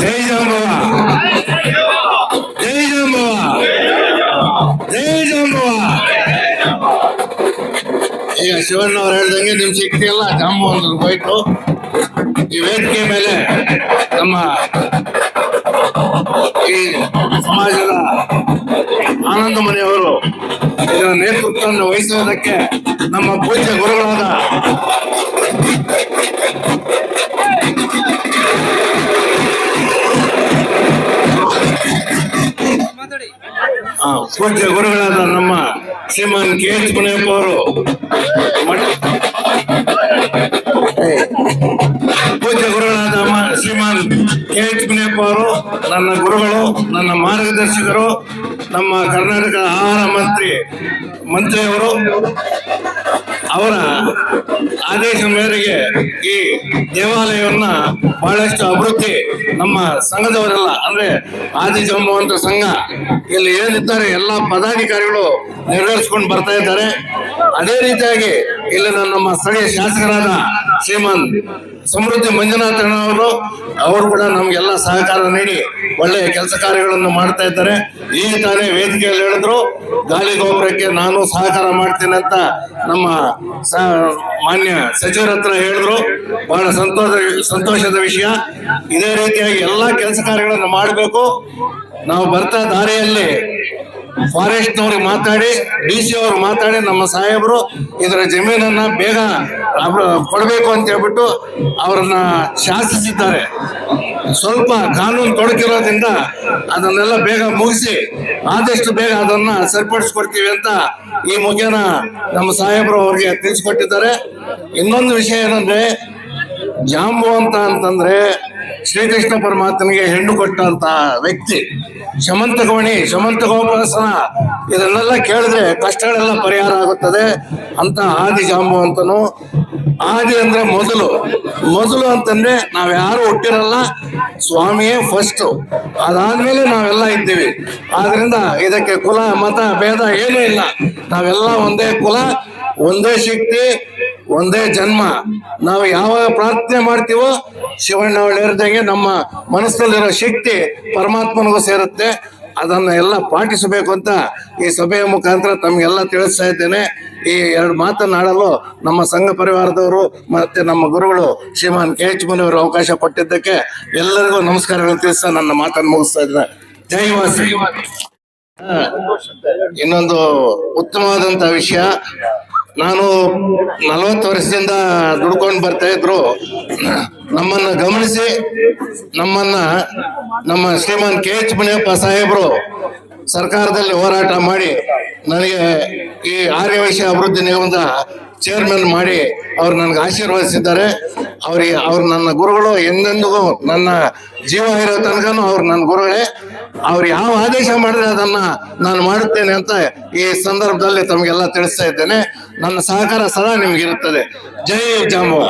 ಜೈ ಜಾಂಬವ ಜೈ ಜಾಂಬವ ಜೈ ಜಾಂಬವ ಈಗ ಶಿವಣ್ಣ ಅವ್ರು ಹೇಳ್ದಂಗೆ ನಿಮ್ ಶಕ್ತಿ ಎಲ್ಲ ಜಾಂಬು ಅಂತ ಹೋಯ್ತು. ಈ ವೇದಿಕೆ ಮೇಲೆ ನಮ್ಮ ಈ ಸಮಾಜದ ಆನಂದಮಣಿಯವರು ಇದರ ನೇತೃತ್ವವನ್ನು ವಹಿಸುವುದಕ್ಕೆ ನಮ್ಮ ಪೂಜ್ಯ ಗುರುಗಳಾದ ಪೂಜ್ಯ ಗುರುಗಳಾದ ನಮ್ಮ ಶ್ರೀಮಾನ್ ಕೆ ಎಚ್ ಮುನಿಯಪ್ಪ ಅವರು. ಪೂಜ್ಯ ಗುರುಗಳಾದ ನಮ್ಮ ಶ್ರೀಮಾನ್ ಕೆ ಎಚ್ ಮುನಿಯಪ್ಪ ಅವರು, ನನ್ನ ಗುರುಗಳು, ನನ್ನ ಮಾರ್ಗದರ್ಶಕರು, ನಮ್ಮ ಕರ್ನಾಟಕ ಆಹಾರ ಮಂತ್ರಿ ಮಂತ್ರಿಯವರು. ಅವರ ಆದೇಶ ಮೇರೆಗೆ ಈ ದೇವಾಲಯವನ್ನ ಬಹಳಷ್ಟು ಅಭಿವೃದ್ಧಿ ನಮ್ಮ ಸಂಘದವರೆಲ್ಲ, ಅಂದ್ರೆ ಆದಿಜಂಬುವಂತ ಸಂಘ ಇಲ್ಲಿ ಏನಿದ್ದಾರೆ ಎಲ್ಲ ಪದಾಧಿಕಾರಿಗಳು ನೆರವೇರಿಸ್ಕೊಂಡು ಬರ್ತಾ ಇದ್ದಾರೆ. ಅದೇ ರೀತಿಯಾಗಿ ಇಲ್ಲಿನ ನಮ್ಮ ಸ್ಥಳೀಯ ಶಾಸಕರಾದ ಶ್ರೀಮಾನ್ ಸಮೃದ್ಧಿ ಮಂಜುನಾಥಣ್ಣ ಅವರು ಕೂಡ ನಮಗೆಲ್ಲ ಸಹಕಾರ ನೀಡಿ ಒಳ್ಳೆಯ ಕೆಲಸ ಕಾರ್ಯಗಳನ್ನು ಮಾಡ್ತಾ ಇದ್ದಾರೆ. ಈಗ ತಾನೇ ವೇದಿಕೆಯಲ್ಲಿ ಹೇಳಿದ್ರು, ಗಾಳಿ ಗೋಪುರಕ್ಕೆ ನಾನು ಸಹಕಾರ ಮಾಡ್ತೀನಿ ಅಂತ ನಮ್ಮ ಮಾನ್ಯ ಸಚಿವರ ಹತ್ರ ಹೇಳಿದ್ರು. ಬಹಳ ಸಂತೋಷ, ಸಂತೋಷದ ವಿಷಯ. ಇದೇ ರೀತಿಯಾಗಿ ಎಲ್ಲ ಕೆಲಸ ಕಾರ್ಯಗಳನ್ನು ಮಾಡಬೇಕು. ನಾವು ಬರ್ತಾ ದಾರಿಯಲ್ಲಿ ಫಾರೆಸ್ಟ್ನವ್ರಿಗೆ ಮಾತಾಡಿ, ಡಿ ಸಿ ಅವರು ಮಾತಾಡಿ, ನಮ್ಮ ಸಾಹೇಬರು ಇದರ ಜಮೀನನ್ನ ಬೇಗ ಕೊಡಬೇಕು ಅಂತ ಹೇಳ್ಬಿಟ್ಟು ಅವ್ರನ್ನ ಶಾಸಿಸಿದ್ದಾರೆ. ಸ್ವಲ್ಪ ಕಾನೂನು ತೊಡಕಿರೋದ್ರಿಂದ ಅದನ್ನೆಲ್ಲ ಬೇಗ ಮುಗಿಸಿ ಆದಷ್ಟು ಬೇಗ ಅದನ್ನ ಸರಿಪಡಿಸ್ಕೊಡ್ತೀವಿ ಅಂತ ಈ ಮುಖೇನ ನಮ್ಮ ಸಾಹೇಬರು ಅವ್ರಿಗೆ ತಿಳಿಸ್ಕೊಟ್ಟಿದ್ದಾರೆ. ಇನ್ನೊಂದು ವಿಷಯ ಏನಂದ್ರೆ, ಜಾಂಬು ಅಂತ ಅಂತಂದ್ರೆ ಶ್ರೀಕೃಷ್ಣ ಪರಮಾತ್ಮನಿಗೆ ಹೆಣ್ಣು ಕೊಟ್ಟಂತ ವ್ಯಕ್ತಿ, ಶಮಂತ ಗೋಣಿ, ಶಮಂತ ಗೋಪಾಸನ ಇದನ್ನೆಲ್ಲ ಕೇಳಿದ್ರೆ ಕಷ್ಟಗಳೆಲ್ಲ ಪರಿಹಾರ ಆಗುತ್ತದೆ. ಅಂತ ಆದಿ ಜಾಂಬು ಅಂತನು, ಆದಿ ಅಂದ್ರೆ ಮೊದಲು. ಮೊದಲು ಅಂತಂದ್ರೆ ನಾವ್ ಯಾರು ಹುಟ್ಟಿರಲ್ಲ, ಸ್ವಾಮಿಯೇ ಫಸ್ಟ್ ಅದಾದ್ಮೇಲೆ ನಾವೆಲ್ಲ ಇದ್ದೀವಿ. ಆದ್ರಿಂದ ಇದಕ್ಕೆ ಕುಲ, ಮತ, ಭೇದ ಏನೂ ಇಲ್ಲ. ನಾವೆಲ್ಲ ಒಂದೇ ಕುಲ, ಒಂದೇ ಶಕ್ತಿ ಒಂದೇ ಜನ್ಮ. ನಾವು ಯಾವಾಗ ಪ್ರಾರ್ಥನೆ ಮಾಡ್ತೀವೋ ಶಿವಣ್ಣ ಅವಳು ಹೇಳ್ದಂಗೆ ನಮ್ಮ ಮನಸ್ಸಲ್ಲಿರೋ ಶಕ್ತಿ ಪರಮಾತ್ಮನಿಗೂ ಸೇರುತ್ತೆ. ಅದನ್ನ ಎಲ್ಲ ಪಾಟಿಸಬೇಕು ಅಂತ ಈ ಸಭೆಯ ಮುಖಾಂತರ ತಮಗೆಲ್ಲ ತಿಳಿಸ್ತಾ ಇದ್ದೇನೆ. ಈ ಎರಡು ಮಾತನಾಡಲು ನಮ್ಮ ಸಂಘ ಪರಿವಾರದವರು ಮತ್ತೆ ನಮ್ಮ ಗುರುಗಳು ಶ್ರೀಮಾನ್ ಕೆ ಎಚ್ ಮುನಿಯವರು ಅವಕಾಶ ಕೊಟ್ಟಿದ್ದಕ್ಕೆ ಎಲ್ಲರಿಗೂ ನಮಸ್ಕಾರಗಳು ತಿಳಿಸ್ತಾ ನನ್ನ ಮಾತನ್ನು ಮುಗಿಸ್ತಾ ಇದ್ದೇನೆ. ಜೈ ವಾಸಿ. ಇನ್ನೊಂದು ಉತ್ತಮವಾದಂತ ವಿಷಯ. ನಾನು ನಲವತ್ತು ವರ್ಷದಿಂದ ದುಡ್ಕೊಂಡು ಬರ್ತಾ ಇದ್ರು. ನಮ್ಮನ್ನ ಗಮನಿಸಿ, ನಮ್ಮನ್ನ, ನಮ್ಮ ಶ್ರೀಮಾನ್ ಕೆ ಎಚ್ ಮುನಿಯಪ್ಪ ಸಾಹೇಬರು ಸರ್ಕಾರದಲ್ಲಿ ಹೋರಾಟ ಮಾಡಿ, ನನಗೆ ಈ ಆರ್ಯವೈಶ್ಯ ಅಭಿವೃದ್ಧಿ ನಿಗಮದ ಚೇರ್ಮನ್ ಮಾಡಿ ಅವ್ರು ನನಗೆ ಆಶೀರ್ವದಿಸಿದ್ದಾರೆ. ಅವ್ರಿಗೆ ಅವ್ರು ನನ್ನ ಗುರುಗಳು ಎಂದೆಂದಿಗೂ ನನ್ನ ಜೀವ ಇರೋ ತನಕನೂ ಅವ್ರು ನನ್ನ ಗುರುಗಳೇ. ಅವ್ರು ಯಾವ ಆದೇಶ ಮಾಡಿದ್ರೆ ಅದನ್ನ ನಾನು ಮಾಡುತ್ತೇನೆ ಅಂತ ಈ ಸಂದರ್ಭದಲ್ಲಿ ತಮಗೆಲ್ಲ ತಿಳಿಸ್ತಾ ಇದ್ದೇನೆ. ನನ್ನ ಸಹಕಾರ ಸದಾ ನಿಮ್ಗೆ ಇರುತ್ತದೆ ಜೈ ಜಾಂಬವ.